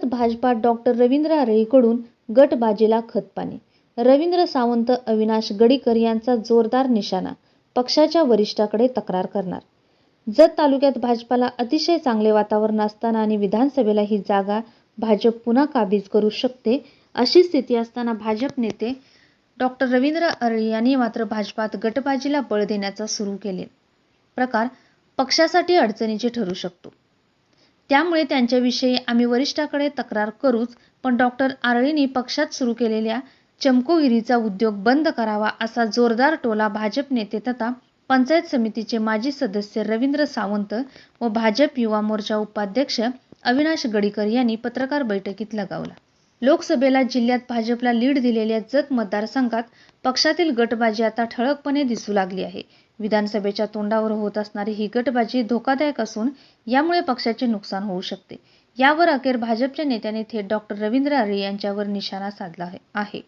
जत भाजपात डॉक्टर रवींद्र आरळीकडून गटबाजीला खतपाणी. रवींद्र सावंत अविनाश गडीकर यांचा जोरदार निशाणा पक्षाच्या वरिष्ठाकडे तक्रार करणार. जत तालुक्यात भाजपाला अतिशय चांगले वातावरण असताना आणि विधानसभेला ही जागा भाजप पुन्हा काबीज करू शकते अशी स्थिती असताना भाजप नेते डॉक्टर रवींद्र अरळी यांनी मात्र भाजपात गटबाजीला बळ देण्याचा सुरू केले. प्रकार पक्षासाठी अडचणीचे ठरू शकतो. त्यामुळे त्यांच्याविषयी आम्ही वरिष्ठाकडे तक्रार करूच पण डॉक्टर आरळींनी पक्षात सुरू केलेल्या चमकोगिरीचा उद्योग बंद करावा असा जोरदार टोला भाजप नेते तथा पंचायत समितीचे माजी सदस्य रवींद्र सावंत व भाजप युवा मोर्चा उपाध्यक्ष अविनाश गडीकर यांनी पत्रकार बैठकीत लगावला. लोकसभेला जिल्ह्यात भाजपला लीड दिलेल्या जत मतदारसंघात पक्षातील गटबाजी आता ठळकपणे दिसू लागली आहे. विधानसभेच्या तोंडावर होत असणारी ही गटबाजी धोकादायक असून यामुळे पक्षाचे नुकसान होऊ शकते. यावर अखेर भाजपच्या नेत्याने थेट डॉक्टर रवींद्र आरे यांच्यावर निशाणा साधला आहे-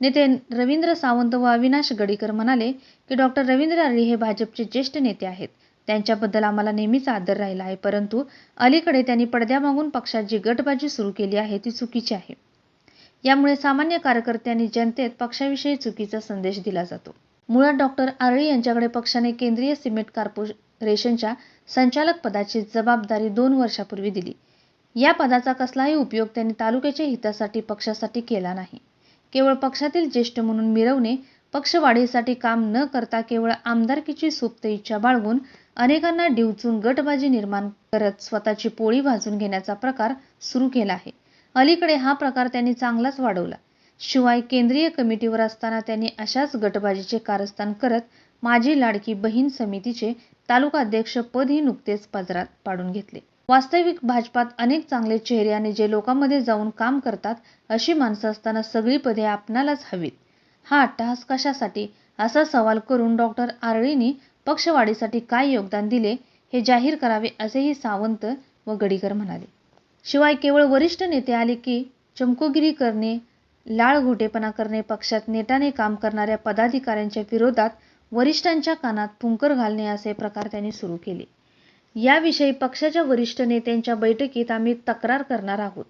नेते रवींद्र सावंत व अविनाश गडीकर म्हणाले की डॉक्टर रवींद्र आरे हे भाजपचे ज्येष्ठ नेते आहेत. त्यांच्याबद्दल आम्हाला नेहमीच आदर राहिला आहे परंतु अलीकडे त्यांनी पडद्यामागून पक्षात जी गटबाजी सुरू केली आहे ती चुकीची आहे. यामुळे सामान्य कार्यकर्त्यांनी जनतेत पक्षाविषयी चुकीचा संदेश दिला जातो. मुळात डॉक्टर आरळी यांच्याकडे पक्षाने केंद्रीय सिमेंट कॉर्पोरेशनच्या संचालक पदाची जबाबदारी दोन वर्षापूर्वी दिली. या पदाचा कसलाही उपयोग त्यांनी तालुक्याच्या हितासाठी पक्षासाठी केला नाही. केवळ पक्षातील ज्येष्ठ म्हणून मिरवणे पक्षवाढीसाठी काम न करता केवळ आमदारकीची सुप्त इच्छा बाळगून अनेकांना डिवचून गटबाजी निर्माण करत स्वतःची पोळी भाजून घेण्याचा प्रकार सुरू केला आहे. अलीकडे हा प्रकार त्यांनी चांगलाच वाढवला. शिवाय केंद्रीय कमिटीवर असताना त्यांनी अशाच गटबाजीचे कारस्थान करत माझी लाडकी बहीण समितीचे तालुका अध्यक्ष पदही नुकतेच पदरात पाडून घेतले. वास्तविक भाजपात अनेक चांगले चेहरे आणि जे लोकांमध्ये जाऊन काम करतात अशी माणसं असताना सगळी पदे आपणालाच हवीत. हा अट्टहास कशासाठी? असा सवाल करून डॉक्टर आरळींनी पक्षवाढीसाठी काय योगदान दिले हे जाहीर करावे असेही सावंत व गडीकर म्हणाले. शिवाय केवळ वरिष्ठ नेते आले की चमकोगिरी करणे लाळ घोटेपणा करणे पक्षात नेटाने काम करणाऱ्या पदाधिकाऱ्यांच्या विरोधात वरिष्ठांच्या कानात फुंकर घालणे असे प्रकार त्यांनी सुरू केले. याविषयी पक्षाच्या वरिष्ठ नेत्यांच्या बैठकीत आम्ही तक्रार करणार आहोत.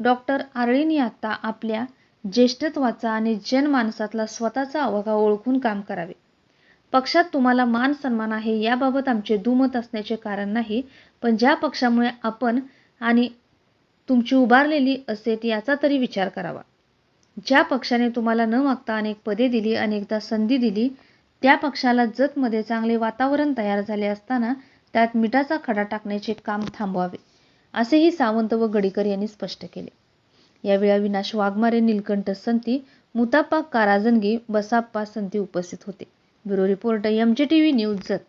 डॉक्टर आरळींनी आता आपल्या ज्येष्ठत्वाचा आणि जनमानसातला स्वतःचा अवघा ओळखून काम करावे. पक्षात तुम्हाला मान सन्मान आहे याबाबत आमचे दुमत असण्याचे कारण नाही पण ज्या पक्षामुळे आपण आणि तुमची उभारलेली असेत याचा तरी विचार करावा. ज्या पक्षाने तुम्हाला न मागता अनेक पदे दिली अनेकदा संधी दिली त्या पक्षाला जतमध्ये चांगले वातावरण तयार झाले असताना त्यात मिठाचा खडा टाकण्याचे काम थांबवावे असेही सावंत व गडीकर यांनी स्पष्ट केले. यावेळी अविनाश वाघमारे नीलकंठ संती मुताप्पा काराजनगी बसाप्पा संती उपस्थित होते. Bureau report M J T V news Jath.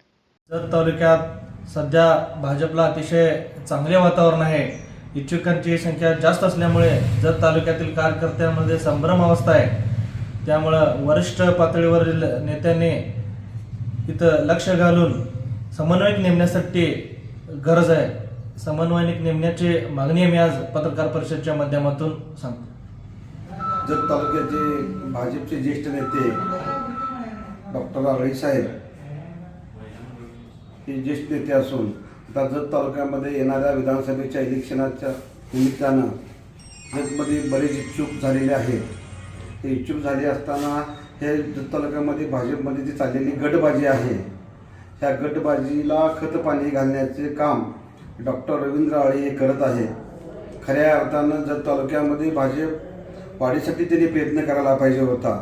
Jath तालुक्यात सध्या भाजपला अतिशय चांगले वातावरण आहे. इच्छुकांची संख्या जास्त असल्यामुळे जत तालुक्यातील कार्यकर्त्यांमध्ये संभ्रम अवस्था आहे त्यामुळं वरिष्ठ पातळीवरील नेत्यांनी इथं लक्ष घालून समन्वयक नेमण्यासाठी गरज आहे. समन्वयक नेमण्याची मागणी आम्ही आज पत्रकार परिषदेच्या माध्यमातून सांगतो. जत तालुक्याचे भाजपचे ज्येष्ठ नेते डॉक्टर आरळी साहेब हे ज्येष्ठ नेते असून आता जत तालुक्यामध्ये येणाऱ्या विधानसभेच्या इलेक्शनाच्या निमित्तानं जतमध्ये बरेच इच्छुक झालेले आहेत. ते इच्छुक झाले असताना हे जत तालुक्यामध्ये भाजपमध्ये जी चाललेली गटबाजी आहे ह्या गटबाजीला खतपाणी घालण्याचे काम डॉक्टर रवींद्र आळे हे करत आहे खऱ्या अर्थानं जत तालुक्यामध्ये भाजप वाढीसाठी त्यांनी प्रयत्न करायला पाहिजे होता.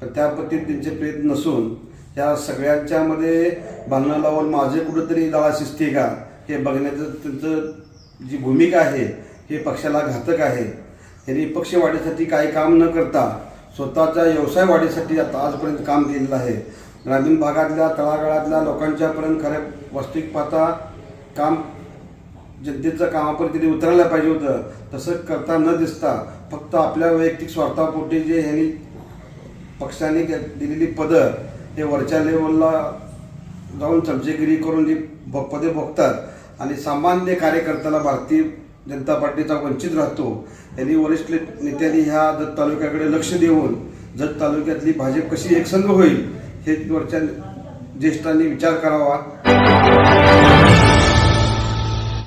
पण त्या त्यांचे प्रयत्न नसून या सगळ्यांच्यामध्ये भांडणं लावून माझे कुठंतरी दाळा शिस्ती का? हे बघण्याचं त्यांचं जी भूमिका आहे हे पक्षाला घातक आहे. त्यांनी पक्ष वाढीसाठी काही काम न करता स्वतःच्या व्यवसाय वाढीसाठी आता आजपर्यंत काम केलेलं आहे. ग्रामीण भागातल्या तळागाळातल्या लोकांच्यापर्यंत खऱ्या वास्तविक पाहता काम जनतेचं कामापर्यंत तिथे उतरायला पाहिजे होतं. तसं करता न दिसता फक्त आपल्या वैयक्तिक स्वार्थापोटी जे ह्यांनी पक्षाने दिलेली पदं हे वरच्या लेवलला जाऊन चमचेगिरी करून जी भ पदे भोगतात आणि सामान्य कार्यकर्त्याला भारतीय जनता पार्टीचा वंचित राहतो यांनी वरिष्ठ नेत्यांनी ह्या जत तालुक्याकडे लक्ष देऊन जत तालुक्यातली भाजप कशी एकसंघ होईल हे वरच्या ज्येष्ठांनी विचार करावा.